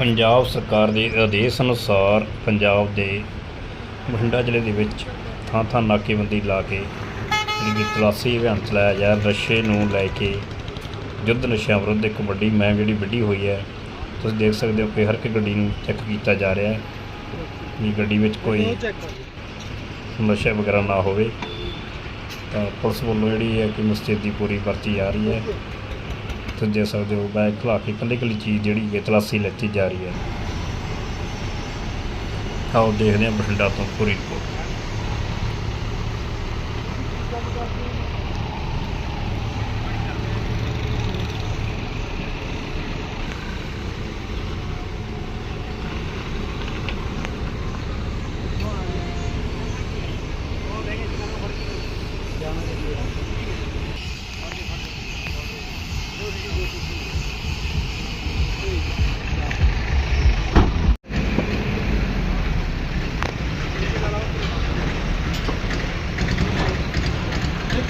ਪੰਜਾਬ ਸਰਕਾਰ ਦੇ ਆਦੇਸ਼ ਅਨੁਸਾਰ ਪੰਜਾਬ ਦੇ ਬਠਿੰਡਾ ਜ਼ਿਲ੍ਹੇ ਦੇ ਵਿੱਚ ਥਾਂ ਥਾਂ ਨਾਕੇਬੰਦੀ ਲਾ ਕੇ ਜਿਹੜੀ ਤਲਾਸ਼ੀ ਅਭਿਆਨ ਚਲਾਇਆ ਜਾ ਨਸ਼ੇ ਨੂੰ ਲੈ ਕੇ ਯੁੱਧ ਨਸ਼ਿਆਂ ਵਿਰੁੱਧ ਇੱਕ ਵੱਡੀ ਮੁਹਿੰਮ ਜਿਹੜੀ ਵਿੱਢੀ ਹੋਈ ਹੈ, ਤੁਸੀਂ ਦੇਖ ਸਕਦੇ ਹੋ ਕਿ ਹਰ ਇੱਕ ਗੱਡੀ ਨੂੰ ਚੈੱਕ ਕੀਤਾ ਜਾ ਰਿਹਾ ਹੈ ਵੀ ਗੱਡੀ ਵਿੱਚ ਕੋਈ ਨਸ਼ਾ ਵਗੈਰਾ ਨਾ ਹੋਵੇ। ਤਾਂ ਪੁਲਿਸ ਵੱਲੋਂ ਜਿਹੜੀ ਹੈ ਕਿ ਮਸਜਿਦ ਦੀ ਪੂਰੀ ਵਰਤੀ ਜਾ ਰਹੀ ਹੈ। ਤੁਸੀਂ ਦੇਖ ਸਕਦੇ ਹੋ। ਬੈਗ ਖਲਾ ਕੇ ਇਕੱਲੀ ਇਕੱਲੀ ਚੀਜ਼ ਜਿਹੜੀ ਹੈ ਤਲਾਸ਼ੀ ਲੈਤੀ ਜਾ ਰਹੀ ਹੈ। ਆਓ ਦੇਖਦੇ ਹਾਂ ਬਠਿੰਡਾ ਤੋਂ ਪੂਰੀ ਰਿਪੋਰਟ ਇੱਕ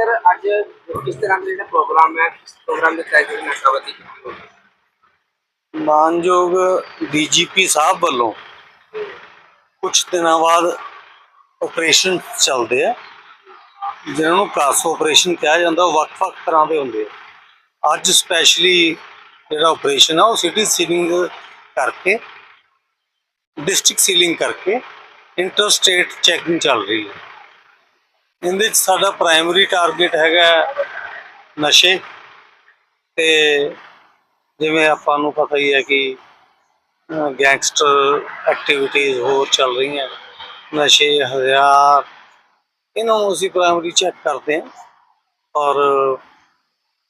ਅੱਜ ਕਿਸ ਤਰ੍ਹਾਂ ਦਾ ਜਿਹੜਾ ਪ੍ਰੋਗਰਾਮ ਹੈ ਪ੍ਰੋਗਰਾਮ ਦੇ ਤਹਿਤ ਨਾਕਾਬੰਦੀ ਮਾਨਯੋਗ ਡੀਜੀਪੀ ਸਾਹਿਬ ਵੱਲੋਂ ਕੁਝ ਦਿਨਾਂ ਬਾਅਦ ਆਪਰੇਸ਼ਨ ਚੱਲਦੇ ਆ। ਜਿਹਨਾਂ ਨੂੰ ਕਾਸ ਆਪਰੇਸ਼ਨ ਕਿਹਾ ਜਾਂਦਾ, ਉਹ ਵੱਖ-ਵੱਖ ਤਰ੍ਹਾਂ ਦੇ ਹੁੰਦੇ ਆ। ਅੱਜ ਸਪੈਸ਼ਲੀ ਜਿਹੜਾ ਆਪਰੇਸ਼ਨ ਆ, ਉਹ ਸਿਟੀ ਸੀਲਿੰਗ ਕਰਕੇ ਡਿਸਟ੍ਰਿਕਟ ਸੀਲਿੰਗ ਕਰਕੇ ਇੰਟਰ ਸਟੇਟ ਚੈਕਿੰਗ ਚੱਲ ਰਹੀ ਹੈ। ਇਹਦੇ ਵਿੱਚ ਸਾਡਾ ਪ੍ਰਾਇਮਰੀ ਟਾਰਗੇਟ ਹੈਗਾ ਨਸ਼ੇ ਤੇ ਜਿਵੇਂ ਆਪਾਂ ਨੂੰ ਪਤਾ ਹੀ ਹੈ ਕਿ ਗੈਂਗਸਟਰ ਐਕਟੀਵਿਟੀਜ਼ ਹੋਰ ਚੱਲ ਰਹੀਆਂ ਨਸ਼ੇ ਹਜ਼ਾਰ ਇਹਨਾਂ ਨੂੰ ਅਸੀਂ ਪ੍ਰਾਇਮਰੀ ਚੈੱਕ ਕਰਦੇ ਹਾਂ। ਔਰ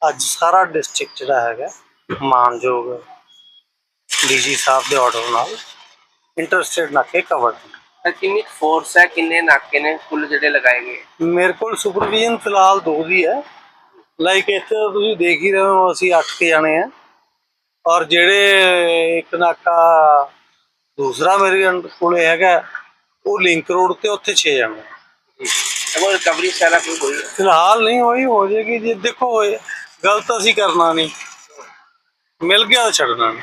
ਅੱਜ ਸਾਰਾ ਡਿਸਟ੍ਰਿਕਟ ਜਿਹੜਾ ਹੈਗਾ, ਮਾਨਯੋਗ ਡੀਜੀ ਸਾਹਿਬ ਦੇ ਆਰਡਰ ਨਾਲ ਇੰਟਰਸਟੇਟ ਨਾਕੇ ਕਵਰ ਤਾਂ ਕਿੰਨੀ ਫੋਰਸ ਹੈ ਕਿੰਨੇ ਨਾਕੇ ਨੇ ਕੁੱਲ ਜਿਹੜੇ ਲਗਾਏ ਗਏ? ਮੇਰੇ ਕੋਲ ਸੁਪਰਵੀਜ਼ਨ ਫਿਲਹਾਲ ਦੋ ਦੀ ਹੈ। ਲਾਈਕ ਇੱਥੇ ਤੁਸੀਂ ਦੇਖ ਹੀ ਰਹੇ ਹੋ ਅਸੀਂ 8 ਕੇ ਜਾਣੇ ਆ ਔਰ ਜਿਹੜੇ ਇੱਕ ਨਾਕਾ ਦੂਸਰਾ ਮੇਰੇ ਕੋਲੇ ਹੈਗਾ ਉਹ ਲਿੰਕ ਰੋਡ ਤੇ ਉੱਥੇ 6 ਜਾਣੇ। ਅਗਰ ਰਿਕਵਰੀ ਸਾਰਾ ਕੋਈ ਹੋਈ ਫਿਲਹਾਲ ਨਹੀਂ ਹੋਈ ਹੋ ਜਾਏਗੀ ਜੇ। ਦੇਖੋ ਗਲਤ ਅਸੀਂ ਕਰਨਾ ਨਹੀਂ। ਮਿਲ ਗਿਆ ਛੱਡਣਾ ਨਹੀਂ।